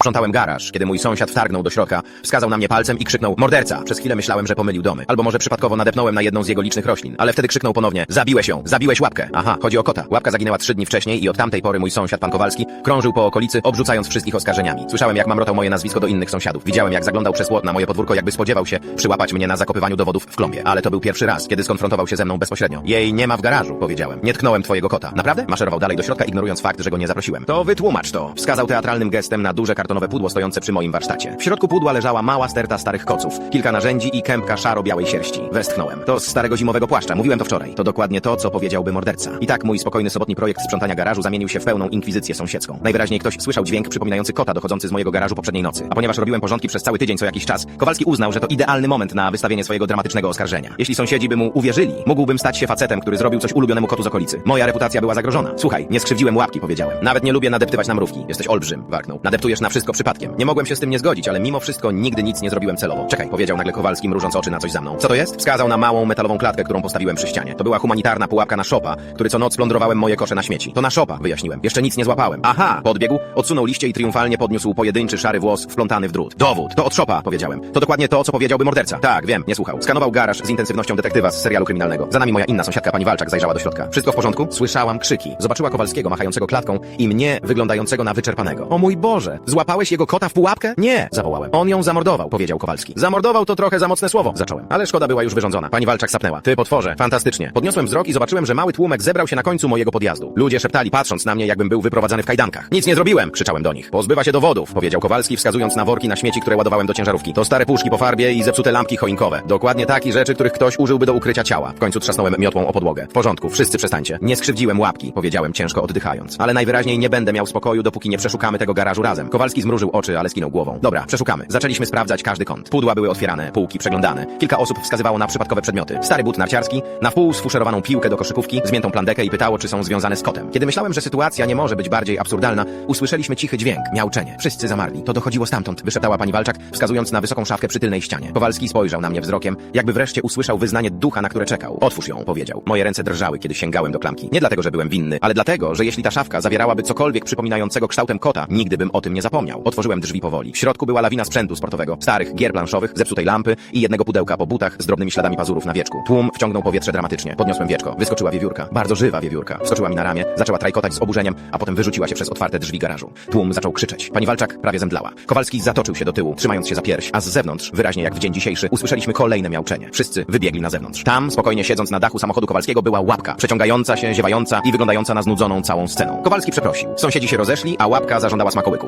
Sprzątałem garaż, kiedy mój sąsiad wtargnął do środka, wskazał na mnie palcem i krzyknął morderca. Przez chwilę myślałem, że pomylił domy. Albo może przypadkowo nadepnąłem na jedną z jego licznych roślin. Ale wtedy krzyknął ponownie, zabiłeś ją, zabiłeś łapkę. Aha, chodzi o kota. Łapka zaginęła trzy dni wcześniej i od tamtej pory mój sąsiad, pan Kowalski, krążył po okolicy, obrzucając wszystkich oskarżeniami. Słyszałem, jak mamrotał moje nazwisko do innych sąsiadów. Widziałem, jak zaglądał przez płot na moje podwórko, jakby spodziewał się przyłapać mnie na zakopywaniu dowodów w klombie. Ale to był pierwszy raz, kiedy skonfrontował się ze mną bezpośrednio. Jej nie ma w garażu, powiedziałem. Nie tknąłem twojego kota. Naprawdę? Maszerował dalej do środka, ignorując fakt, że go nie zaprosiłem. To wytłumacz to. Wskazał teatralnym gestem na duże kartonowe pudło stojące przy moim warsztacie. W środku pudła leżała mała sterta starych koców, kilka narzędzi i kępka szaro-białej sierści. Westchnąłem. To z starego zimowego płaszcza. Mówiłem to wczoraj. To dokładnie to, co powiedziałby morderca. I tak mój spokojny sobotni projekt sprzątania garażu zamienił się w pełną inkwizycję sąsiedzką. Najwyraźniej ktoś słyszał dźwięk przypominający kota dochodzący z mojego garażu poprzedniej nocy. A ponieważ robiłem porządki przez cały tydzień co jakiś czas, Kowalski uznał, że to idealny moment na wystawienie swojego dramatycznego oskarżenia. Jeśli sąsiedzi by mu uwierzyli, mógłbym stać się facetem, który zrobił coś ulubionemu kotu z okolicy. Moja reputacja była zagrożona. Słuchaj, nie skrzywdziłem łapki, powiedziałem. Nawet nie lubię nadeptywać na mrówki. Jesteś olbrzym, warknął. Nadeptujesz na wszystko przypadkiem. Nie mogłem się z tym nie zgodzić, ale mimo wszystko nigdy nic nie zrobiłem celowo. Czekaj, powiedział nagle Kowalski, mrużąc oczy na coś za mną. Co to jest? Wskazał na małą metalową klatkę, którą postawiłem przy ścianie. To była humanitarna pułapka na szopa, który co noc plądrowałem moje kosze na śmieci. To na szopa, wyjaśniłem. Jeszcze nic nie złapałem. Aha! Podbiegł, odsunął liście i triumfalnie podniósł pojedynczy szary włos wplątany w drut. Dowód! To od szopa, powiedziałem. To dokładnie to, co powiedziałby morderca. Tak, wiem, nie słuchał. Skanował garaż z intensywnością detektywa z serialu kryminalnego. Za nami moja inna sąsiadka, pani Walczak, zajrzała do środka. Wszystko w porządku? Słyszałam krzyki. Zobaczyła Kowalskiego machającego klatką i mnie wyglądającego na wyczerpanego. O mój Boże! Złapałeś jego kota w pułapkę? Nie! Zawołałem. On ją zamordował, powiedział Kowalski. Zamordował to trochę za mocne słowo, zacząłem. Ale szkoda była już wyrządzona. Pani Walczak sapnęła. Ty potworze, fantastycznie. Podniosłem wzrok i zobaczyłem, że mały tłumek zebrał się na końcu mojego podjazdu. Ludzie szeptali, patrząc na mnie, jakbym był wyprowadzany w kajdankach. Nic nie zrobiłem, krzyczałem do nich. Pozbywa się dowodów, powiedział Kowalski, wskazując na worki na śmieci, które ładowałem do ciężarówki. To stare puszki po farbie i zepsute lampki choinkowe. Dokładnie takich rzeczy, których ktoś użyłby do ukrycia ciała. W końcu trzasnąłem miotłą o podłogę. W porządku, wszyscy przestańcie. Nie skrzywdziłem łapki, powiedziałem ciężko oddychając. Ale najwyraźniej nie będę miał spokoju, dopóki nie przeszukamy tego garażu razem. Kowalski zmrużył oczy, ale skinął głową. Dobra, przeszukamy. Zaczęliśmy sprawdzać każdy kąt. Pudła były otwierane, półki przeglądane. Kilka osób wskazywało na przypadkowe przedmioty. Stary but narciarski, na wpół sfuszerowaną piłkę do koszykówki, zmiętą plandekę i pytało, czy są związane z kotem. Kiedy myślałem, że sytuacja nie może być bardziej absurdalna, usłyszeliśmy cichy dźwięk, miauczenie. Wszyscy zamarli. To dochodziło stamtąd, wyszeptała pani Walczak, wskazując na wysoką szafkę przy tylnej ścianie. Kowalski spojrzał na mnie wzrokiem, jakby wreszcie usłyszał wyznanie ducha, na które czekał. Otwórz ją, powiedział. Moje ręce drżały, kiedy sięgałem do klamki. Nie dlatego, że byłem winny, ale dlatego, że jeśli ta szafka zawierałaby cokolwiek przypominającego kształtem kota, nigdy bym o tym nie Otworzyłem drzwi powoli. W środku była lawina sprzętu sportowego, starych gier planszowych, zepsutej lampy i jednego pudełka po butach z drobnymi śladami pazurów na wieczku. Tłum wciągnął powietrze dramatycznie. Podniosłem wieczko. Wyskoczyła wiewiórka. Bardzo żywa wiewiórka. Wskoczyła mi na ramię, zaczęła trajkotać z oburzeniem, a potem wyrzuciła się przez otwarte drzwi garażu. Tłum zaczął krzyczeć. Pani Walczak prawie zemdlała. Kowalski zatoczył się do tyłu, trzymając się za pierś, a z zewnątrz, wyraźnie jak w dzień dzisiejszy, usłyszeliśmy kolejne miauczenie. Wszyscy wybiegli na zewnątrz. Tam, spokojnie siedząc na dachu samochodu Kowalskiego, była łapka, przeciągająca się, ziewająca i wyglądająca na znudzoną całą sceną. Kowalski przeprosił. Sąsiedzi się rozeszli, a łapka zażądała smakołyku.